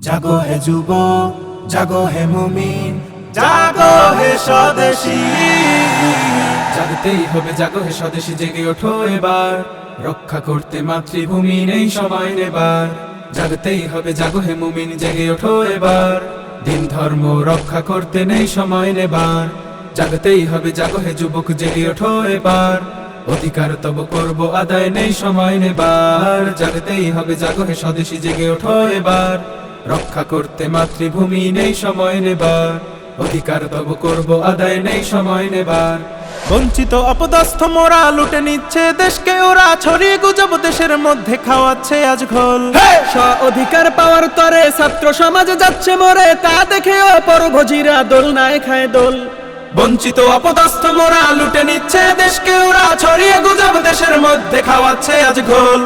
জাগো হে যুব, জাগো হে মুমিন, জাগো হে স্বদেশী। জাগতেই হবে, জাগো হে স্বদেশী, জেগে ওঠো এবার। রক্ষা করতে মাতৃভূমি নেই সময় নেবার। জাগতেই হবে, জাগো হে মুমিন, জেগে ওঠো এবার। দিন ধর্ম রক্ষা করতে নেই সময় নেবার। জাগতেই হবে, জাগো হে যুবক, জেগে ওঠো এবার। অধিকার তব করব, আদায় নেই সময় নেবার। জাগতেই হবে, জাগো হে স্বদেশী, জেগে ওঠো এবার। রক্ষা করতে মাতৃভূমি নেই সময় নেবার। অধিকার তব করব আদায় নেই সময় নেবার। বঞ্চিত অপদস্থ মোরা লুটে নিচ্ছে দেশকে ওরা ছড়িয়ে গুজব দেশের মধ্যে খাওয়াচ্ছে আজ ঘোল। অধিকার পাওয়ার তরে ছাত্র সমাজ যাচ্ছে মরে তা দেখে পরভোজিরা দোল নাই খায় দোল। বঞ্চিত অপদস্থ মোরা লুটে নিচ্ছে দেশকে ওরা ছড়িয়ে গুজব দেশের মধ্যে খাওয়াচ্ছে আজ ঘোল।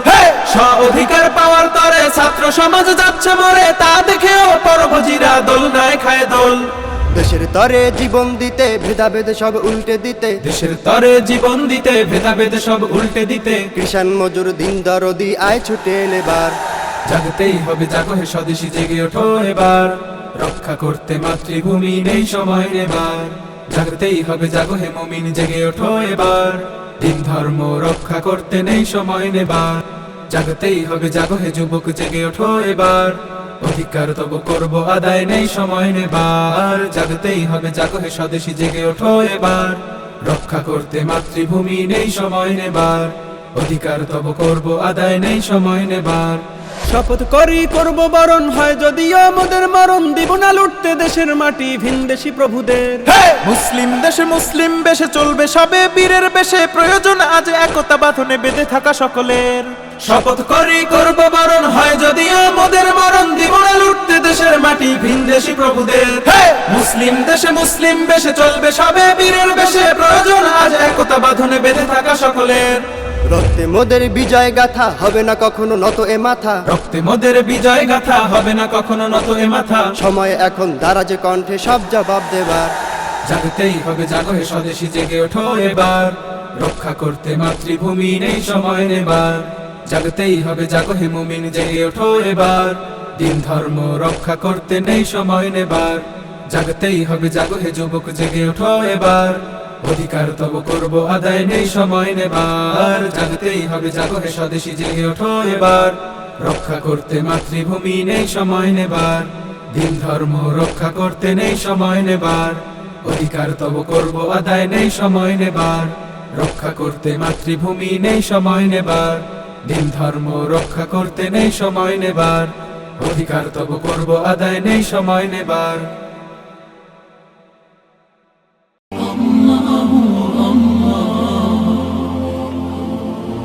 অধিকার পাওয়ার তরে ছাত্র সমাজ যাচ্ছে মরে তা দেখেও পরভোজিরা দোল নাই খায় দোল। দেশের তরে জীবন দিতে ভেদাভেদ সব উল্টে দিতে। দেশের তরে জীবন দিতে ভেদাভেদ সব উল্টে দিতে। কৃষাণ মজুর দিন দরদি আয় ছুটে এলেবার জাগতেই হবে জাগো হে স্বদেশী জেগে ওঠো এবার। রক্ষা করতে মাতৃভূমি নেই সময় নেবার। জাগতেই হবে জাগো হে মমিন, জেগে ওঠো এবার। দিন ধর্ম রক্ষা করতে নেই সময় নেবার। জাগতেই হবে জাগো হে যুবক, জেগে ওঠো এবার। অধিকার তব করব, আদায় নেই সময় নেবার। জাগতেই হবে জাগো হে স্বদেশী, জেগে ওঠো এবার। রক্ষা করতে মাতৃভূমি নেই সময় নেবার। অধিকার তব করব, আদায় নেই সময় নেবার। শপথ করি করব বরণ হয় যদিও আমাদের মরণ দিব না লুটতে দেশের মাটি ভিনদেশি প্রভুদের। মুসলিম দেশে মুসলিম বেশে চলবে সবে বীরের বেশে প্রয়োজন আজ একতা বাঁধনে বেঁধে থাকা সকলের। শপথ করি করব বরণ হয় যদিও মোদের মরণ দিব না লুটতে দেশের মাটি ভিনদেশি প্রভুদের। মুসলিম দেশে মুসলিম বেশে চলবে সবে বীরের বেশে প্রয়োজন আজ একতা বাঁধনে বেঁধে থাকা সকলের। রক্তে মোদের বিজয় গাথা হবে না কখনো নত এ মাথা। রক্তে মোদের বিজয় গাথা হবে না কখনো নত এ মাথা। সময় এখন দারাজে কণ্ঠে সব জবাব দেবার। জাগতেই হবে জাগো হে স্বদেশী জেগে ওঠো এবার। রক্ষা করতে মাতৃভূমি নেই সময় নেবার। জাগতেই হবে জাগো হে মুমিন জেগে ওঠো এবার। দিন ধর্ম রক্ষা করতে নেই সময় নেবার। জাগতেই হবে জাগো হে যুবক জেগে ওঠো এবার। অধিকার তব করব, আদায় নেই, সময় নেবার। জাগতেই হবে, জাগো হে স্বদেশী, জেগে ওঠো এবার। রক্ষা করতে মাতৃভূমি নেই, সময় নেবার। দিন ধর্ম রক্ষা করতে নেই, সময় নেবার। অধিকার তব করব, আদায় নেই, সময় নেবার। রক্ষা করতে মাতৃভূমি নেই, সময় নেবার। দিন ধর্ম রক্ষা করতে নেই, সময় নেবার। অধিকার তব করব, আদায় নেই, সময় নেবার।